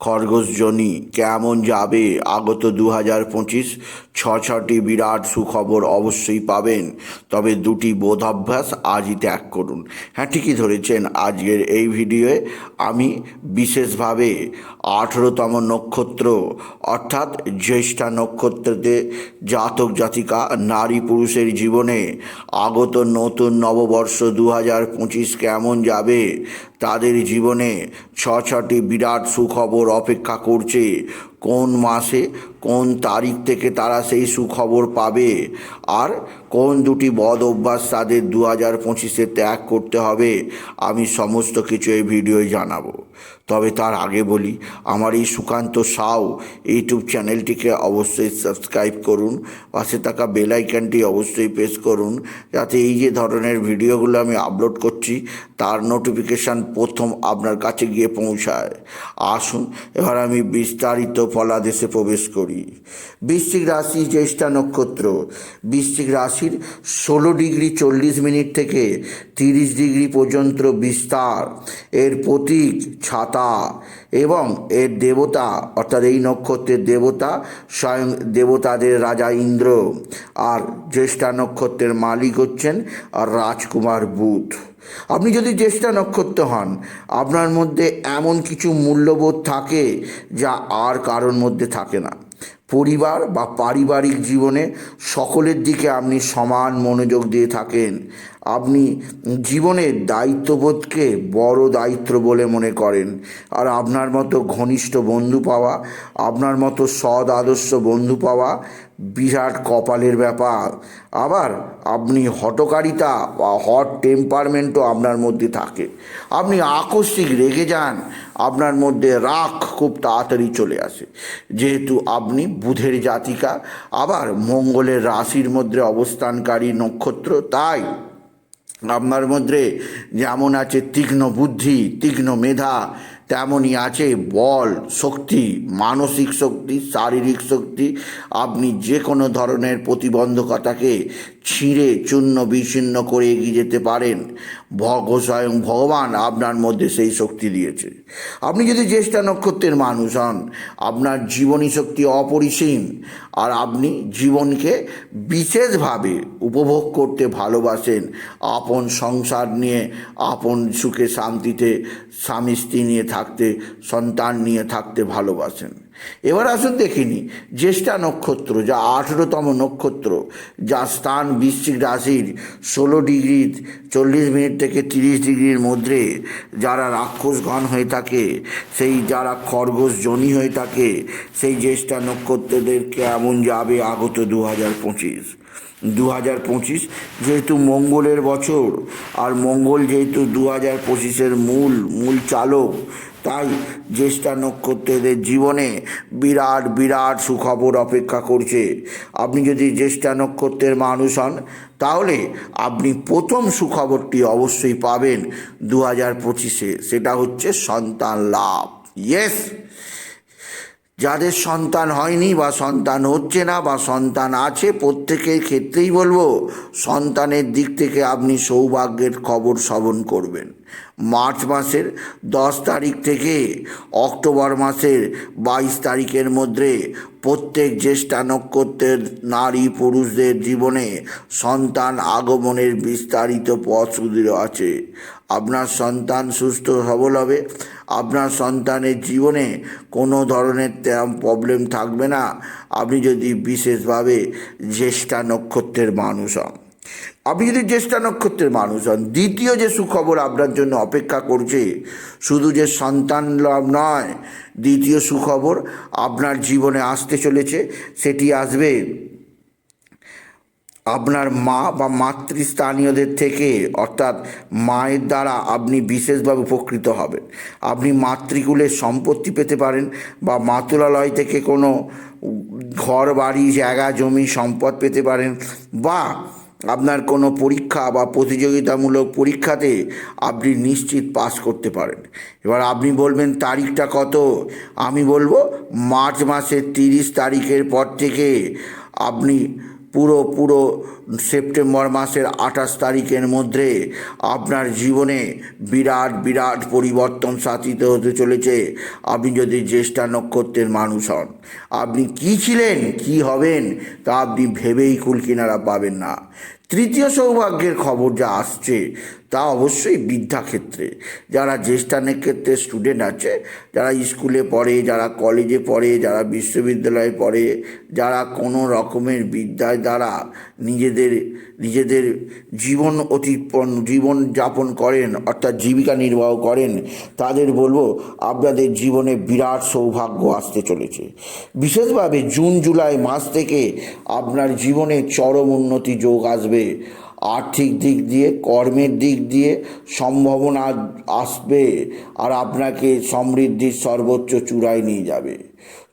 খরগোশজনী কেমন যাবে? আগত দু হাজার পঁচিশ ছ ছটি বিরাট সুখবর অবশ্যই পাবেন। তবে দুটি বোধাভ্যাস আজই ত্যাগ করুন। হ্যাঁ ঠিকই ধরেছেন আজকের এই ভিডিওয়ে আমি বিশেষভাবে আঠেরোতম নক্ষত্র, অর্থাৎ জ্যেষ্ঠা নক্ষত্রতে জাতক জাতিকা, নারী পুরুষের জীবনে আগত নতুন নববর্ষ দু হাজার পঁচিশ কেমন যাবে? তাদের জীবনে ছ ছটি বিরাট সুখবর অপেক্ষা করছে। কোন মাসে, কোন তারিখ থেকে তারা সেই সুখবর পাবে? আর কোন দুটি বদ অভ্যাস তাদের দু হাজার পঁচিশে ত্যাগ করতে হবে? আমি সমস্ত কিছু এই ভিডিওয় জানাব। তবে তার আগে বলি, আমার এই সুকান্ত সাউ ইউটিউব চ্যানেলটিকে অবশ্যই সাবস্ক্রাইব করুন, পাশে থাকা বেল আইকনটি অবশ্যই প্রেস করুন, যাতে এই যে ধরনের ভিডিওগুলো আমি আপলোড করছি, তার নোটিফিকেশান প্রথম আপনার কাছে গিয়ে পৌঁছায়। আসুন, এবার আমি বিস্তারিত ফলাদেশে প্রবেশ করি। বৃশ্চিক রাশি জ্যেষ্ঠা নক্ষত্র। বৃশ্চিক রাশির ষোলো ডিগ্রি চল্লিশ মিনিট থেকে তিরিশ ডিগ্রি পর্যন্ত বিস্তার। এর প্রতীক ছাতা এবং এর দেবতা, অর্থাৎ এই নক্ষত্রের দেবতা, স্বয়ং দেবতাদের রাজা ইন্দ্র। আর জ্যেষ্ঠা নক্ষত্রের মালিক হচ্ছেন আর রাজকুমার বুধ। আপনি যদি জ্যেষ্ঠা নক্ষত্র হন, আপনার মধ্যে এমন কিছু মূল্যবোধ থাকে যা আর কারোর মধ্যে থাকে না। পরিবার বা পারিবারিক জীবনে সকলের দিকে আপনি সমান মনোযোগ দিয়ে থাকেন। আপনি জীবনের দায়িত্ববোধকে বড় দায়িত্ব বলে মনে করেন। আর আপনার মতো ঘনিষ্ঠ বন্ধু পাওয়া, আপনার মতো সৎ আদর্শ বন্ধু পাওয়া বিরাট কপালের ব্যাপার। আবার আপনি হটকারিতা বা হট টেম্পারমেন্টও আপনার মধ্যে থাকে। আপনি আকস্মিক রেগে যান, আপনার মধ্যে রাগ খুব তাড়াতাড়ি চলে আসে। যেহেতু আপনি বুধের জাতিকা, আবার মঙ্গলের রাশির মধ্যে অবস্থানকারী নক্ষত্র। তাই আপনার মধ্যে যেমন আছে তীক্ষ্ণ বুদ্ধি, তীক্ষ্ণ মেধা, তেমনই আছে বল, শক্তি, মানসিক শক্তি, শারীরিক শক্তি। আপনি যে কোনো ধরনের প্রতিবন্ধকতাকে ছিঁড়ে চূর্ণ বিচ্ছিন্ন করে এগিয়ে যেতে পারেন। ভগ, স্বয়ং ভগবান আপনার মধ্যে সেই শক্তি দিয়েছে। আপনি যদি জ্যেষ্ঠা নক্ষত্রের মানুষ হন, আপনার জীবনী শক্তি অপরিসীম আর আপনি জীবনকে বিশেষভাবে উপভোগ করতে ভালোবাসেন, আপন সংসার নিয়ে, আপন সুখে শান্তিতে স্বামী স্ত্রী নিয়ে থাকতে, সন্তান নিয়ে থাকতে ভালোবাসেন। এবার আসুন দেখিনি জ্যেষ্ঠা নক্ষত্র, যা আঠেরোতম নক্ষত্র, যা স্থান বৃশ্চিক রাশির ষোলো ডিগ্রি, চল্লিশ মিনিট থেকে তিরিশ ডিগ্রির মধ্যে যারা রাক্ষসগণ হয়ে থাকে, সেই যারা খরগোশ জনি হয়ে থাকে, সেই জ্যেষ্ঠা নক্ষত্রদের কেমন যাবে আগত দু হাজার পঁচিশ? দু হাজার পঁচিশ যেহেতু মঙ্গলের বছর, আর মঙ্গল যেহেতু দু হাজার পঁচিশের মূল মূল চালক তাই জ্যেষ্ঠা নক্ষত্রদের জীবনে বিরাট বিরাট সুখবর অপেক্ষা করছে। আপনি যদি জ্যেষ্ঠা নক্ষত্রের মানুষ হন, তাহলে আপনি প্রথম সুখবরটি অবশ্যই পাবেন দু হাজার পঁচিশে। সেটা হচ্ছে সন্তান লাভ। ইয়েস যাদের সন্তান হয়নি বা সন্তান হচ্ছে না বা সন্তান আছে, প্রত্যেকের ক্ষেত্রেই বলব, সন্তানের দিক থেকে আপনি সৌভাগ্যের খবর শ্রবণ করবেন। মার্চ মাসের দশ তারিখ থেকে অক্টোবর মাসের বাইশ তারিখের মধ্যে প্রত্যেক জ্যেষ্ঠা নক্ষত্রের নারী পুরুষদের জীবনে সন্তান আগমনের বিস্তারিত পথ সুদৃঢ় আছে। আপনার সন্তান সুস্থ সবল হবে। আপনার সন্তানের জীবনে কোনো ধরনের তেমন প্রবলেম থাকবে না। আপনি যদি বিশেষভাবে জ্যেষ্ঠা নক্ষত্রের মানুষ হন। আপনি যদি জ্যেষ্ঠা নক্ষত্রের মানুষ হন, দ্বিতীয় যে সুখবর আপনার জন্য অপেক্ষা করছে, শুধু যে সন্তান লাভ নয়, দ্বিতীয় সুখবর আপনার জীবনে আসতে চলেছে, সেটি আসবে আপনার মা বা মাতৃস্থানীয়দের থেকে, অর্থাৎ মায়ের দ্বারা আপনি বিশেষভাবে উপকৃত হবেন। আপনি মাতৃকুলের সম্পত্তি পেতে পারেন বা মাতুলালয় থেকে কোনো ঘর বাড়ি জায়গা, জমি, সম্পদ পেতে পারেন বা আপনার কোনো পরীক্ষা বা প্রতিযোগিতামূলক পরীক্ষাতে আপনি নিশ্চিত পাস করতে পারেন। এবার আপনি বলবেন, তারিখটা কত? আমি বলব, মার্চ মাসের তিরিশ তারিখের পর থেকে আপনি পুরো পুরো সেপ্টেম্বর মাসের আঠাশ তারিখের মধ্যে আপনার জীবনে বিরাট বিরাট পরিবর্তন সাধিত হতে চলেছে। আপনি যদি জ্যেষ্ঠা নক্ষত্রের মানুষ হন, আপনি কি ছিলেন, কি হবেন, তা আপনি ভেবেই কুলকিনারা পাবেন না। তৃতীয় সৌভাগ্যের খবর যা আসছে তা অবশ্যই বিদ্যাক্ষেত্রে। যারা জ্যেষ্ঠা নক্ষত্রের স্টুডেন্ট আছে, যারা স্কুলে পড়ে, যারা কলেজে পড়ে, যারা বিশ্ববিদ্যালয়ে পড়ে, যারা কোনো রকমের বিদ্যায় দ্বারা নিজেদের নিজেদের জীবন অতিপন্ন জীবন যাপন করেন, অর্থাৎ জীবিকা নির্বাহ করেন, তাদের বলব আপনাদের জীবনে বিরাট সৌভাগ্য আসতে চলেছে। বিশেষভাবে জুন, জুলাই মাস থেকে আপনার জীবনে চরম উন্নতি যোগ আসবে। আর্থিক দিক দিয়ে, কর্মের দিক দিয়ে সম্ভাবনা আসবে আর আপনাকে সমৃদ্ধির সর্বোচ্চ চূড়ায় নিয়ে যাবে।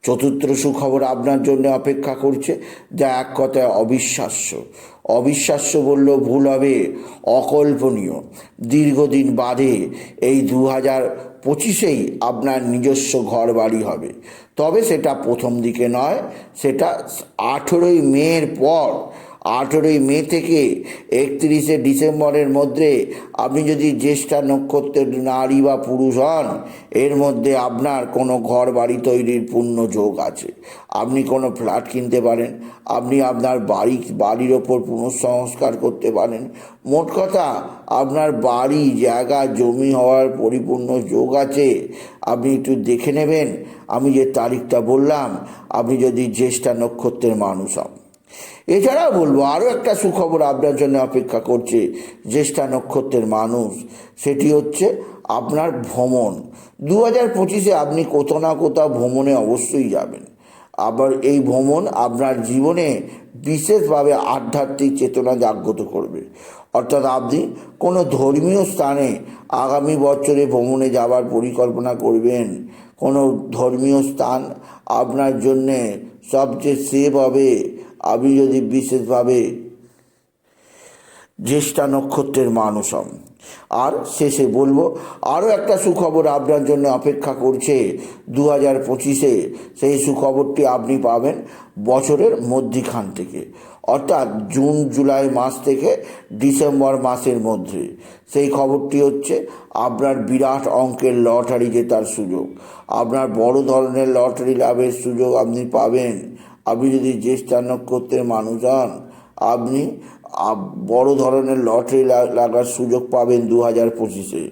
চতুর্থ সুখবর আপনার জন্য অপেক্ষা করছে, যা এক কথায় অবিশ্বাস্য। অবিশ্বাস্য বললেও ভুল হবে, অকল্পনীয়। দীর্ঘদিন বাদে এই দু হাজার পঁচিশেই আপনার নিজস্ব ঘর বাড়ি হবে। তবে সেটা প্রথম দিকে নয়, সেটা আঠেরোই মের পর আঠেরোই মে থেকে একত্রিশে ডিসেম্বরের মধ্যে আপনি যদি জ্যেষ্ঠা নক্ষত্রের নারী বা পুরুষ হন, এর মধ্যে আপনার কোনো ঘর বাড়ি তৈরির পূর্ণ যোগ আছে। আপনি কোনো ফ্ল্যাট কিনতে পারেন, আপনি আপনার বাড়ি, বাড়ির ওপর পুনঃসংস্কার করতে পারেন। মোট কথা, আপনার বাড়ি, জায়গা, জমি হওয়ার পরিপূর্ণ যোগ আছে। আপনি একটু দেখে নেবেন। আমি যে তারিখটা বললাম, আপনি যদি জ্যেষ্ঠা নক্ষত্রের মানুষ হন। এছাড়াও বলব, আরও একটা সুখবর আপনার জন্য অপেক্ষা করছে, জ্যেষ্ঠা নক্ষত্রের মানুষ, সেটি হচ্ছে আপনার ভ্রমণ। দু হাজার পঁচিশে আপনি কোথাও না কোথাও ভ্রমণে অবশ্যই যাবেন। আবার এই ভ্রমণ আপনার জীবনে বিশেষভাবে আধ্যাত্মিক চেতনা জাগ্রত করবে। অর্থাৎ আপনি কোনো ধর্মীয় স্থানে আগামী বছরে ভ্রমণে যাওয়ার পরিকল্পনা করবেন। কোনো ধর্মীয় স্থান আপনার জন্যে সবচেয়ে সেভ হবে। আপনি যদি বিশেষভাবে জ্যেষ্ঠা নক্ষত্রের মানুষ হন আর শেষে বলব, আরও একটা সুখবর আপনার জন্য অপেক্ষা করছে দু হাজার পঁচিশে। সেই সুখবরটি আপনি পাবেন বছরের মধ্যিখান থেকে, অর্থাৎ জুন, জুলাই মাস থেকে ডিসেম্বর মাসের মধ্যে। সেই খবরটি হচ্ছে আপনার বিরাট অঙ্কের লটারি জেতার সুযোগ, আপনার বড় ধরনের লটারি লাভের সুযোগ আপনি পাবেন। আপনি যদি জ্যেষ্ঠা নক্ষত্রের মানুষ হন, আপনি বড় ধরনের লটারি লাগার সুযোগ পাবেন দু হাজার পঁচিশে।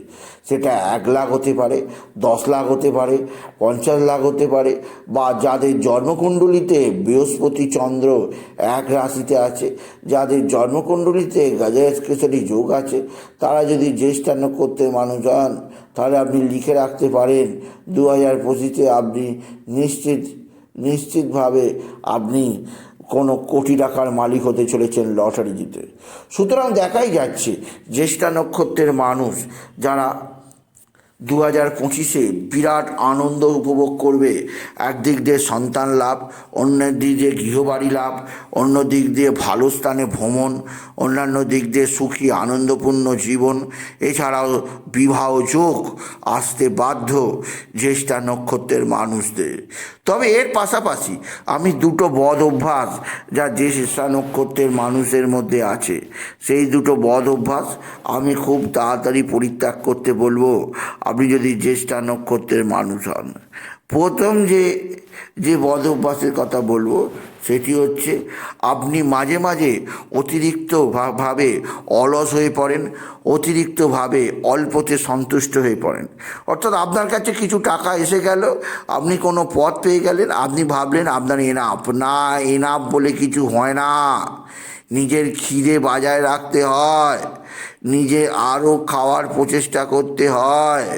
সেটা এক লাখ হতে পারে, দশ লাখ হতে পারে, পঞ্চাশ লাখ হতে পারে, বা যাদের জন্মকুণ্ডলিতে বৃহস্পতি চন্দ্র এক রাশিতে আছে, যাদের জন্মকুণ্ডলিতে গাজায়াস কেশরী যোগ আছে, তারা যদি জ্যেষ্ঠা নক্ষত্রের মানুষ হন, তাহলে আপনি লিখে রাখতে পারেন দু হাজার পঁচিশে আপনি নিশ্চিত নিশ্চিতভাবে আপনি কোনো কোটি টাকার মালিক হতে চলেছেন লটারি জিতে সুতরাং দেখাই যাচ্ছে জ্যেষ্ঠা নক্ষত্রের মানুষ যারা দু হাজার পঁচিশে বিরাট আনন্দ উপভোগ করবে। একদিক দিয়ে সন্তান লাভ অন্য দিক দিয়ে গৃহবাড়ি লাভ, অন্য দিক দিয়ে ভালো স্থানে ভ্রমণ, অন্যান্য দিক দিয়ে সুখী, আনন্দপূর্ণ জীবন। এছাড়াও বিবাহ যোগ আসতে বাধ্য জ্যেষ্ঠা নক্ষত্রের মানুষদের। তবে এর পাশাপাশি আমি দুটো বদ অভ্যাস যা জ্যেষ্ঠা নক্ষত্রের মানুষের মধ্যে আছে। সেই দুটো বদ অভ্যাস আমি খুব তাড়াতাড়ি পরিত্যাগ করতে বলব। আপনি যদি জ্যেষ্ঠা নক্ষত্রের মানুষ হন প্রথম যে যে বদ অভ্যাসের কথা বলব, সেটি হচ্ছে আপনি মাঝে মাঝে অতিরিক্তভাবে ভাবে অলস হয়ে পড়েন অতিরিক্তভাবে অল্পতে সন্তুষ্ট হয়ে পড়েন। অর্থাৎ আপনার কাছে কিছু টাকা এসে গেল, আপনি কোনো পথ পেয়ে গেলেন, আপনি ভাবলেন আপনার এনাফ না এনাফ বলে কিছু হয় না। নিজের খিদে বাজায় রাখতে হয়, নিজে আরও খাওয়ার প্রচেষ্টা করতে হয়,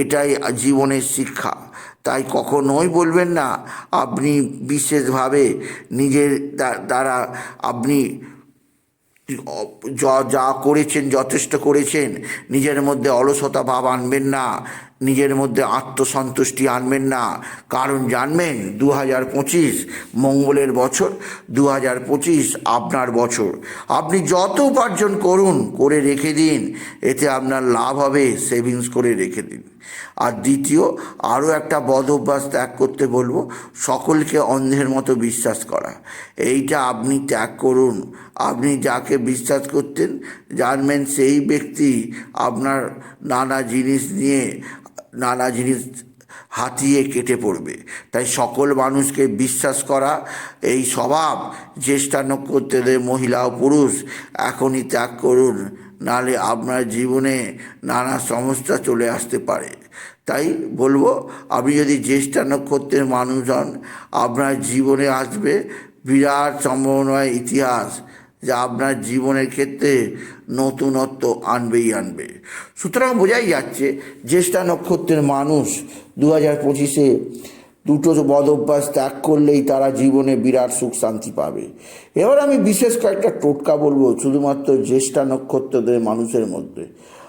এটাই জীবনের শিক্ষা। তাই কখনোই বলবেন না, আপনি বিশেষভাবে নিজের দ্বা- দ্বারা আপনি যা যা করেছেন, যথেষ্ট করেছেন, নিজের মধ্যে অলসতা ভাব আনবেন না। নিজের মধ্যে আত্মসন্তুষ্টি আনবেন না। কারণ জানবেন দু হাজার পঁচিশ মঙ্গলের বছর দু হাজার পঁচিশ আপনার বছর। আপনি যত উপার্জন করুন, করে রেখে দিন, এতে আপনার লাভ হবে সেভিংস করে রেখে দিন। আর দ্বিতীয়, আরও একটা বদ অভ্যাস ত্যাগ করতে বলব, সকলকে অন্ধের মতো বিশ্বাস করা। এইটা আপনি ত্যাগ করুন। আপনি যাকে বিশ্বাস করতেন, জানবেন সেই ব্যক্তি আপনার নানা জিনিস নিয়ে নানা জিনিস হাতিয়ে কেটে পড়বে। তাই সকল মানুষকে বিশ্বাস করা, এই স্বভাব, জ্যেষ্ঠা নক্ষত্রের মহিলা ও পুরুষ, এখনই ত্যাগ করুন, নালে আপনার জীবনে নানা সমস্যা চলে আসতে পারে। তাই বলব, আপনি যদি জ্যেষ্ঠা নক্ষত্রের মানুষ হন, আপনার জীবনে আসবে বিরাট সম্ভাবনায় ইতিহাস। যা আপনার জীবনের ক্ষেত্রে নতুনত্ব আনবেই আনবে। সুতরাং বোঝাই যাচ্ছে, জ্যেষ্ঠা নক্ষত্রের মানুষ দু হাজার পঁচিশে দুটো বদ অভ্যাস ত্যাগ করলেই তারা জীবনে বিরাট সুখ শান্তি পাবে। এবার আমি বিশেষ কয়েকটা টোটকা বলব শুধুমাত্র জ্যেষ্ঠা নক্ষত্রদের মানুষের মধ্যে।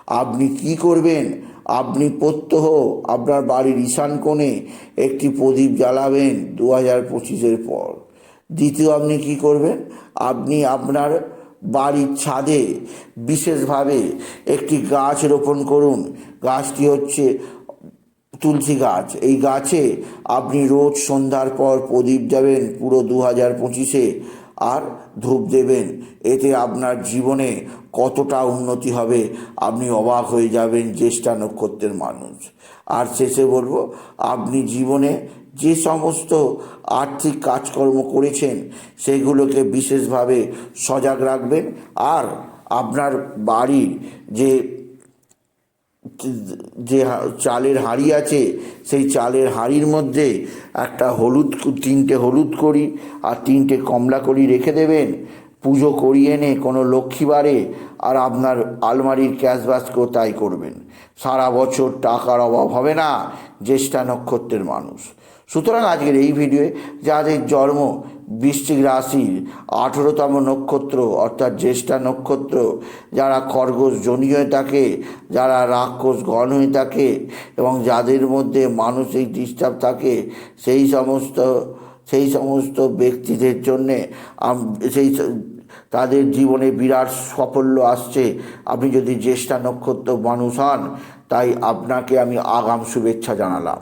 আপনি কি করবেন? আপনি প্রত্যহ আপনার বাড়ির ঈশান কোণে একটি প্রদীপ জ্বালাবেন দু হাজার পঁচিশের পর। দ্বিতীয় আপনি কি করবেন? আপনি আপনার বাড়ির ছাদে বিশেষভাবে একটি গাছ রোপণ করুন। গাছটি হচ্ছে তুলসী গাছ। এই গাছে আপনি রোজ সন্ধ্যার পর প্রদীপ দেবেন পুরো দু হাজার পঁচিশে আর ধূপ দেবেন। এতে আপনার জীবনে কতটা উন্নতি হবে আপনি অবাক হয়ে যাবেন জ্যেষ্ঠা নক্ষত্রের মানুষ। আর শেষে বলব, আপনি জীবনে যে সমস্ত আর্থিক কাজকর্ম করেছেন, সেগুলোকে বিশেষভাবে সজাগ রাখবেন। আর আপনার বাড়ির যে যে চালের হাঁড়ি আছে, সেই চালের হাঁড়ির মধ্যে একটা হলুদ, তিনটে হলুদ করি আর তিনটে কমলা করি রেখে দেবেন। পুজো করিয়ে এনে কোনো লক্ষ্মীবারে আর আপনার আলমারির ক্যাশ বাস্কও তাই করবেন। সারা বছর টাকার অভাব হবে না, জ্যেষ্ঠা নক্ষত্রের মানুষ। সুতরাং আজকের এই ভিডিওয়ে যাদের জন্ম বৃশ্চিক রাশির আঠেরোতম নক্ষত্র, অর্থাৎ জ্যেষ্ঠা নক্ষত্র, যারা খরগোশ জনি হয়ে থাকে, যারা রাক্ষস গণ হয়ে থাকে এবং যাদের মধ্যে মানসিক ডিস্টার্ব থাকে, সেই সমস্ত সেই সমস্ত ব্যক্তিদের জন্যে সেই তাদের জীবনে বিরাট সাফল্য আসছে। আপনি যদি জ্যেষ্ঠা নক্ষত্র মানুষ হন, তাই আপনাকে আমি আগাম শুভেচ্ছা জানালাম।